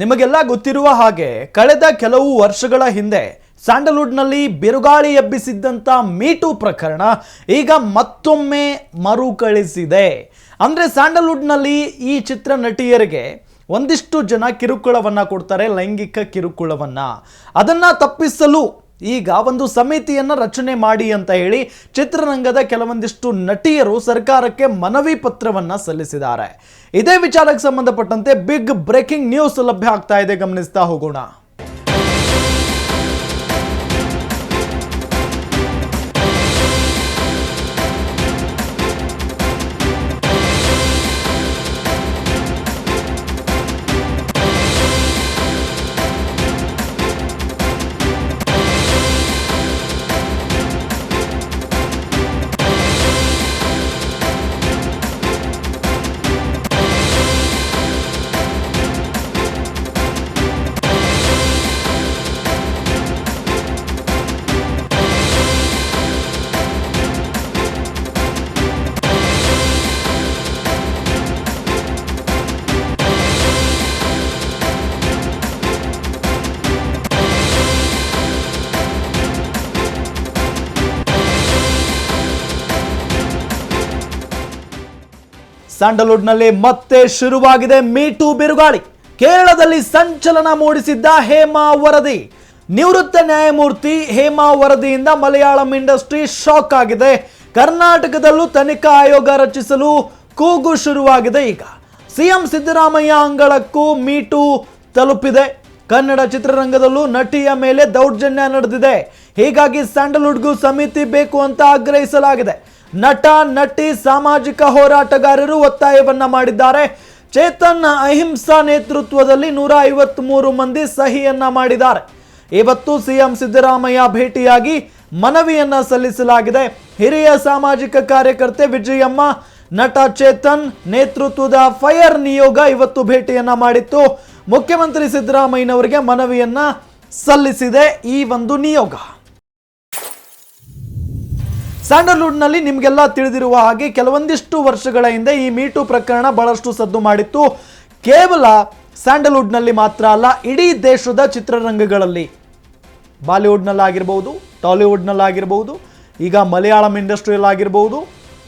ನಿಮಗೆಲ್ಲ ಗೊತ್ತಿರುವ ಹಾಗೆ ಕಳೆದ ಕೆಲವು ವರ್ಷಗಳ ಹಿಂದೆ ಸ್ಯಾಂಡಲ್ವುಡ್ನಲ್ಲಿ ಬಿರುಗಾಳಿ ಎಬ್ಬಿಸಿದ್ದಂಥ ಮೀಟು ಪ್ರಕರಣ ಈಗ ಮತ್ತೊಮ್ಮೆ ಮರುಕಳಿಸಿದೆ. ಅಂದರೆ ಸ್ಯಾಂಡಲ್ವುಡ್ನಲ್ಲಿ ಈ ಚಿತ್ರ ನಟಿಯರಿಗೆ ಒಂದಿಷ್ಟು ಜನ ಕಿರುಕುಳವನ್ನು ಕೊಡ್ತಾರೆ, ಲೈಂಗಿಕ ಕಿರುಕುಳವನ್ನು. ಅದನ್ನು ತಪ್ಪಿಸಲು ಈಗ ಒಂದು ಸಮಿತಿಯನ್ನು ರಚನೆ ಮಾಡಿ ಅಂತ ಹೇಳಿ ಚಿತ್ರರಂಗದ ಕೆಲವೊಂದಿಷ್ಟು ನಟಿಯರು ಸರ್ಕಾರಕ್ಕೆ ಮನವಿ ಪತ್ರವನ್ನ ಸಲ್ಲಿಸಿದ್ದಾರೆ. ಇದೇ ವಿಚಾರಕ್ಕೆ ಸಂಬಂಧಪಟ್ಟಂತೆ ಬಿಗ್ ಬ್ರೇಕಿಂಗ್ ನ್ಯೂಸ್ ಲಭ್ಯ ಆಗ್ತಾ ಇದೆ. ಗಮನಿಸ್ತಾ ಹೋಗೋಣ. ಸ್ಯಾಂಡಲ್ವುಡ್ನಲ್ಲಿ ಮತ್ತೆ ಶುರುವಾಗಿದೆ ಮೀಟು ಬಿರುಗಾಳಿ. ಕೇರಳದಲ್ಲಿ ಸಂಚಲನ ಮೂಡಿಸಿದ್ದ ಹೇಮಾ ವರದಿ. ನಿವೃತ್ತ ನ್ಯಾಯಮೂರ್ತಿ ಹೇಮಾ ವರದಿಯಿಂದ ಮಲಯಾಳಂ ಇಂಡಸ್ಟ್ರಿ ಶಾಕ್ ಆಗಿದೆ. ಕರ್ನಾಟಕದಲ್ಲೂ ತನಿಖಾ ಆಯೋಗ ರಚಿಸಲು ಕೂಗು ಶುರುವಾಗಿದೆ ಈಗ. ಸಿಎಂ ಸಿದ್ದರಾಮಯ್ಯ ಅಂಗಳಕ್ಕೂ ಮೀಟು ತಲುಪಿದೆ. ಕನ್ನಡ ಚಿತ್ರರಂಗದಲ್ಲೂ ನಟಿಯ ಮೇಲೆ ದೌರ್ಜನ್ಯ ನಡೆದಿದೆ. ಹೀಗಾಗಿ ಸ್ಯಾಂಡಲ್ವುಡ್ಗೂ ಸಮಿತಿ ಬೇಕು ಅಂತ ಆಗ್ರಹಿಸಲಾಗಿದೆ. ನಟ, ನಟಿ, ಸಾಮಾಜಿಕ ಹೋರಾಟಗಾರರು ಒತ್ತಾಯವನ್ನ ಮಾಡಿದ್ದಾರೆ. ಚೇತನ್ ಅಹಿಂಸಾ ನೇತೃತ್ವದಲ್ಲಿ ನೂರ ಮೂರು ಮಂದಿ ಸಹಿಯನ್ನ ಮಾಡಿದ್ದಾರೆ. ಇವತ್ತು ಸಿಎಂ ಸಿದ್ದರಾಮಯ್ಯ ಭೇಟಿಯಾಗಿ ಮನವಿಯನ್ನ ಸಲ್ಲಿಸಲಾಗಿದೆ. ಹಿರಿಯ ಸಾಮಾಜಿಕ ಕಾರ್ಯಕರ್ತೆ ವಿಜಯಮ್ಮ, ನಟ ಚೇತನ್ ನೇತೃತ್ವದ ಫೈರ್ ನಿಯೋಗ ಇವತ್ತು ಭೇಟಿಯನ್ನ ಮಾಡಿತ್ತು. ಮುಖ್ಯಮಂತ್ರಿ ಸಿದ್ದರಾಮಯ್ಯನವರಿಗೆ ಮನವಿಯನ್ನ ಸಲ್ಲಿಸಿದೆ ಈ ಒಂದು ನಿಯೋಗ. ಸ್ಯಾಂಡಲ್ವುಡ್ನಲ್ಲಿ ನಿಮಗೆಲ್ಲ ತಿಳಿದಿರುವ ಹಾಗೆ ಕೆಲವೊಂದಿಷ್ಟು ವರ್ಷಗಳ ಹಿಂದೆ ಈ ಮೀಟು ಪ್ರಕರಣ ಬಹಳಷ್ಟು ಸದ್ದು ಮಾಡಿತ್ತು. ಕೇವಲ ಸ್ಯಾಂಡಲ್ವುಡ್ನಲ್ಲಿ ಮಾತ್ರ ಅಲ್ಲ, ಇಡೀ ದೇಶದ ಚಿತ್ರರಂಗಗಳಲ್ಲಿ. ಬಾಲಿವುಡ್ನಲ್ಲಾಗಿರ್ಬೋದು ಟಾಲಿವುಡ್ನಲ್ಲಾಗಿರ್ಬೋದು ಈಗ ಮಲಯಾಳಂ ಇಂಡಸ್ಟ್ರಿಯಲ್ಲಾಗಿರ್ಬೋದು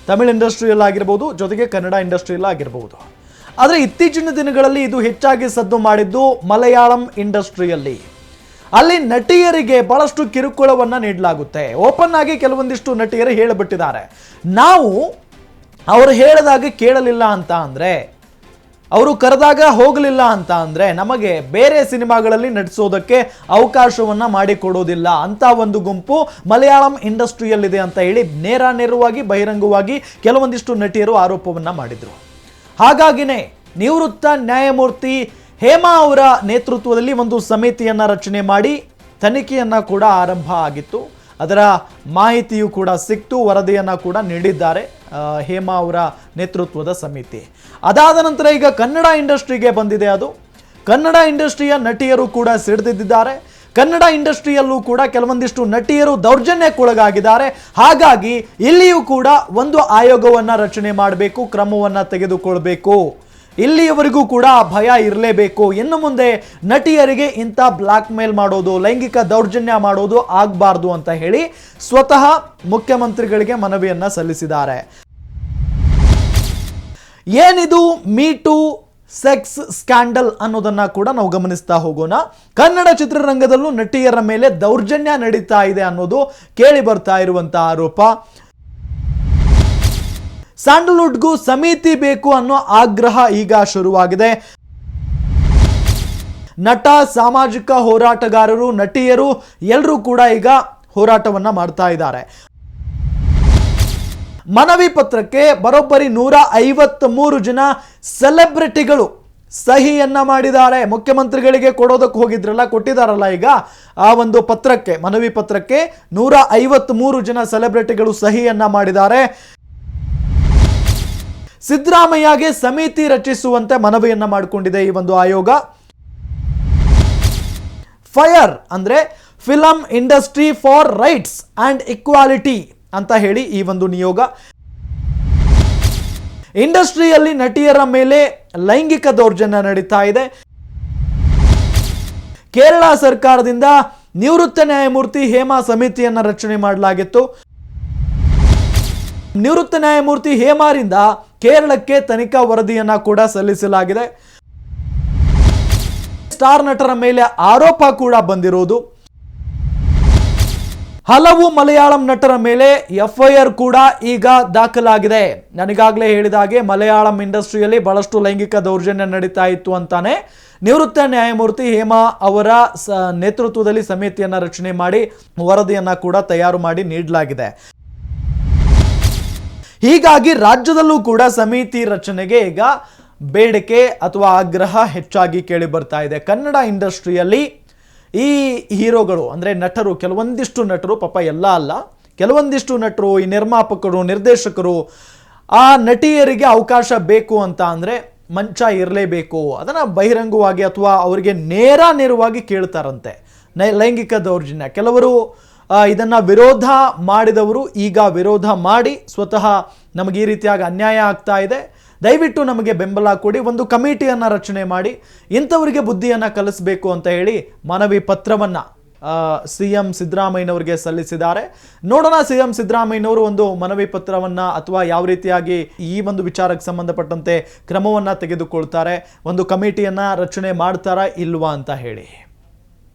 ತಮಿಳ್ ಇಂಡಸ್ಟ್ರಿಯಲ್ಲಾಗಿರ್ಬೋದು ಜೊತೆಗೆ ಕನ್ನಡ ಇಂಡಸ್ಟ್ರಿಯಲ್ಲಾಗಿರ್ಬೋದು ಆದರೆ ಇತ್ತೀಚಿನ ದಿನಗಳಲ್ಲಿ ಇದು ಹೆಚ್ಚಾಗಿ ಸದ್ದು ಮಾಡಿದ್ದು ಮಲಯಾಳಂ ಇಂಡಸ್ಟ್ರಿಯಲ್ಲಿ. ಅಲ್ಲಿ ನಟಿಯರಿಗೆ ಬಹಳಷ್ಟು ಕಿರುಕುಳವನ್ನು ನೀಡಲಾಗುತ್ತೆ. ಓಪನ್ ಆಗಿ ಕೆಲವೊಂದಿಷ್ಟು ನಟಿಯರು ಹೇಳಿಬಿಟ್ಟಿದ್ದಾರೆ. ನಾವು ಅವರು ಹೇಳಿದಾಗ ಕೇಳಲಿಲ್ಲ ಅಂತ ಅಂದರೆ, ಅವರು ಕರೆದಾಗ ಹೋಗಲಿಲ್ಲ ಅಂತ ಅಂದರೆ ನಮಗೆ ಬೇರೆ ಸಿನಿಮಾಗಳಲ್ಲಿ ನಟಿಸೋದಕ್ಕೆ ಅವಕಾಶವನ್ನು ಮಾಡಿಕೊಡೋದಿಲ್ಲ ಅಂತ ಒಂದು ಗುಂಪು ಮಲಯಾಳಂ ಇಂಡಸ್ಟ್ರಿಯಲ್ಲಿದೆ ಅಂತ ಹೇಳಿ ನೇರ ನೇರವಾಗಿ ಬಹಿರಂಗವಾಗಿ ಕೆಲವೊಂದಿಷ್ಟು ನಟಿಯರು ಆರೋಪವನ್ನು ಮಾಡಿದರು. ಹಾಗಾಗಿನೇ ನಿವೃತ್ತ ನ್ಯಾಯಮೂರ್ತಿ ಹೇಮಾ ಅವರ ನೇತೃತ್ವದಲ್ಲಿ ಒಂದು ಸಮಿತಿಯನ್ನು ರಚನೆ ಮಾಡಿ ತನಿಖೆಯನ್ನು ಕೂಡ ಆರಂಭ ಆಗಿತ್ತು. ಅದರ ಮಾಹಿತಿಯು ಕೂಡ ಸಿಕ್ತು, ವರದಿಯನ್ನು ಕೂಡ ನೀಡಿದ್ದಾರೆ ಹೇಮಾ ಅವರ ನೇತೃತ್ವದ ಸಮಿತಿ. ಅದಾದ ನಂತರ ಈಗ ಕನ್ನಡ ಇಂಡಸ್ಟ್ರಿಗೆ ಬಂದಿದೆ ಅದು. ಕನ್ನಡ ಇಂಡಸ್ಟ್ರಿಯ ನಟಿಯರು ಕೂಡ ಸಿಡಿದಿದ್ದಾರೆ. ಕನ್ನಡ ಇಂಡಸ್ಟ್ರಿಯಲ್ಲೂ ಕೂಡ ಕೆಲವೊಂದಿಷ್ಟು ನಟಿಯರು ದೌರ್ಜನ್ಯಕ್ಕೊಳಗಾಗಿದ್ದಾರೆ. ಹಾಗಾಗಿ ಇಲ್ಲಿಯೂ ಕೂಡ ಒಂದು ಆಯೋಗವನ್ನು ರಚನೆ ಮಾಡಬೇಕು, ಕ್ರಮವನ್ನು ತೆಗೆದುಕೊಳ್ಬೇಕು. ಇಲ್ಲಿಯವರೆಗೂ ಕೂಡ ಭಯ ಇರಲೇಬೇಕು. ಇನ್ನು ಮುಂದೆ ನಟಿಯರಿಗೆ ಇಂಥ ಬ್ಲ್ಯಾಕ್ ಮೇಲ್ ಮಾಡೋದು, ಲೈಂಗಿಕ ದೌರ್ಜನ್ಯ ಮಾಡೋದು ಆಗಬಾರ್ದು ಅಂತ ಹೇಳಿ ಸ್ವತಃ ಮುಖ್ಯಮಂತ್ರಿಗಳಿಗೆ ಮನವಿಯನ್ನು ಸಲ್ಲಿಸಿದ್ದಾರೆ. ಏನಿದು ಮೀಟು ಸೆಕ್ಸ್ ಸ್ಕ್ಯಾಂಡಲ್ ಅನ್ನೋದನ್ನ ಕೂಡ ನಾವು ಗಮನಿಸ್ತಾ ಹೋಗೋಣ. ಕನ್ನಡ ಚಿತ್ರರಂಗದಲ್ಲೂ ನಟಿಯರ ಮೇಲೆ ದೌರ್ಜನ್ಯ ನಡೀತಾ ಇದೆ ಅನ್ನೋದು ಕೇಳಿ ಬರ್ತಾ ಇರುವಂತಹ ಆರೋಪ. ಸ್ಯಾಂಡಲ್ವುಡ್ಗೂ ಸಮಿತಿ ಬೇಕು ಅನ್ನೋ ಆಗ್ರಹ ಈಗ ಶುರುವಾಗಿದೆ. ನಟ, ಸಾಮಾಜಿಕ ಹೋರಾಟಗಾರರು, ನಟಿಯರು ಎಲ್ಲರೂ ಕೂಡ ಈಗ ಹೋರಾಟವನ್ನ ಮಾಡ್ತಾ ಇದ್ದಾರೆ. ಮನವಿ ಪತ್ರಕ್ಕೆ ಬರೋಬ್ಬರಿ ನೂರ ಐವತ್ತ್ ಮೂರು ಜನ ಸೆಲೆಬ್ರಿಟಿಗಳು ಸಹಿಯನ್ನ ಮಾಡಿದ್ದಾರೆ. ಮುಖ್ಯಮಂತ್ರಿಗಳಿಗೆ ಕೊಡೋದಕ್ಕೆ ಹೋಗಿದ್ರಲ್ಲ, ಕೊಟ್ಟಿದ್ದಾರಲ್ಲ ಈಗ ಆ ಒಂದು ಪತ್ರಕ್ಕೆ, ಮನವಿ ಪತ್ರಕ್ಕೆ ನೂರ ಐವತ್ತ್ ಮೂರು ಜನ ಸೆಲೆಬ್ರಿಟಿಗಳು ಸಹಿಯನ್ನ ಮಾಡಿದ್ದಾರೆ. ಸಿದ್ದರಾಮಯ್ಯಗೆ ಸಮಿತಿ ರಚಿಸುವಂತೆ ಮನವಿಯನ್ನು ಮಾಡಿಕೊಂಡಿದೆ ಈ ಒಂದು ಆಯೋಗ. ಫೈರ್ ಅಂದ್ರೆ film industry for rights and equality ಅಂತ ಹೇಳಿ ಈ ಒಂದು ನಿಯೋಗ. ಇಂಡಸ್ಟ್ರಿಯಲ್ಲಿ ನಟಿಯರ ಮೇಲೆ ಲೈಂಗಿಕ ದೌರ್ಜನ್ಯ ನಡೀತಾ ಇದೆ. ಕೇರಳ ಸರ್ಕಾರದಿಂದ ನಿವೃತ್ತ ನ್ಯಾಯಮೂರ್ತಿ ಹೇಮಾ ಸಮಿತಿಯನ್ನು ರಚನೆ ಮಾಡಲಾಗಿತ್ತು. ನಿವೃತ್ತ ನ್ಯಾಯಮೂರ್ತಿ ಹೇಮಾರಿಂದ ಕೇರಳಕ್ಕೆ ತನಿಖಾ ವರದಿಯನ್ನ ಕೂಡ ಸಲ್ಲಿಸಲಾಗಿದೆ. ಸ್ಟಾರ್ ನಟರ ಮೇಲೆ ಆರೋಪ ಕೂಡ ಬಂದಿರುವುದು ಹಲವು ಮಲಯಾಳಂ ನಟರ ಮೇಲೆ ಎಫ್ಐಆರ್ ಕೂಡ ಈಗ ದಾಖಲಾಗಿದೆ. ನನಗಾಗಲೇ ಹೇಳಿದ ಹಾಗೆ ಮಲಯಾಳಂ ಇಂಡಸ್ಟ್ರಿಯಲ್ಲಿ ಬಹಳಷ್ಟು ಲೈಂಗಿಕ ದೌರ್ಜನ್ಯ ನಡೀತಾ ಇತ್ತು ಅಂತಾನೆ ನಿವೃತ್ತ ನ್ಯಾಯಮೂರ್ತಿ ಹೇಮಾ ಅವರ ನೇತೃತ್ವದಲ್ಲಿ ಸಮಿತಿಯನ್ನ ರಚನೆ ಮಾಡಿ ವರದಿಯನ್ನ ಕೂಡ ತಯಾರು ಮಾಡಿ ನೀಡಲಾಗಿದೆ. ಹೀಗಾಗಿ ರಾಜ್ಯದಲ್ಲೂ ಕೂಡ ಸಮಿತಿ ರಚನೆಗೆ ಈಗ ಬೇಡಿಕೆ ಅಥವಾ ಆಗ್ರಹ ಹೆಚ್ಚಾಗಿ ಕೇಳಿ ಬರ್ತಾ ಇದೆ. ಕನ್ನಡ ಇಂಡಸ್ಟ್ರಿಯಲ್ಲಿ ಈ ಹೀರೋಗಳು, ಅಂದರೆ ನಟರು, ಕೆಲವೊಂದಿಷ್ಟು ನಟರು, ಪಾಪ ಎಲ್ಲ ಅಲ್ಲ, ಕೆಲವೊಂದಿಷ್ಟು ನಟರು, ಈ ನಿರ್ಮಾಪಕರು, ನಿರ್ದೇಶಕರು, ಆ ನಟಿಯರಿಗೆ ಅವಕಾಶ ಬೇಕು ಅಂತ ಅಂದರೆ ಮಂಚ ಇರಲೇಬೇಕು. ಅದನ್ನು ಬಹಿರಂಗವಾಗಿ ಅಥವಾ ಅವರಿಗೆ ನೇರ ನೇರವಾಗಿ ಕೇಳ್ತಾರಂತೆ. ನೈ- ಲೈಂಗಿಕ ದೌರ್ಜನ್ಯ. ಕೆಲವರು ಇದನ್ನ ವಿರೋಧ ಮಾಡಿದವರು ಈಗ ವಿರೋಧ ಮಾಡಿ ಸ್ವತಃ ನಮಗೆ ಈ ರೀತಿಯಾಗಿ ಅನ್ಯಾಯ ಆಗ್ತಾ ಇದೆ. ದಯವಿಟ್ಟು ನಮಗೆ ಬೆಂಬಲ ಕೊಡಿ, ಒಂದು ಕಮಿಟಿಯನ್ನು ರಚನೆ ಮಾಡಿ, ಇಂಥವರಿಗೆ ಬುದ್ಧಿಯನ್ನು ಕಲಿಸಬೇಕು ಅಂತ ಹೇಳಿ ಮನವಿ ಪತ್ರವನ್ನು ಸಿ ಎಂ ಸಿದ್ದರಾಮಯ್ಯನವರಿಗೆ ಸಲ್ಲಿಸಿದ್ದಾರೆ. ನೋಡೋಣ, ಸಿ ಎಂ ಸಿದ್ದರಾಮಯ್ಯನವರು ಒಂದು ಮನವಿ ಪತ್ರವನ್ನು ಅಥವಾ ಯಾವ ರೀತಿಯಾಗಿ ಈ ಒಂದು ವಿಚಾರಕ್ಕೆ ಸಂಬಂಧಪಟ್ಟಂತೆ ಕ್ರಮವನ್ನು ತೆಗೆದುಕೊಳ್ತಾರೆ, ಒಂದು ಕಮಿಟಿಯನ್ನು ರಚನೆ ಮಾಡ್ತಾರಾ ಇಲ್ವಾ ಅಂತ ಹೇಳಿ.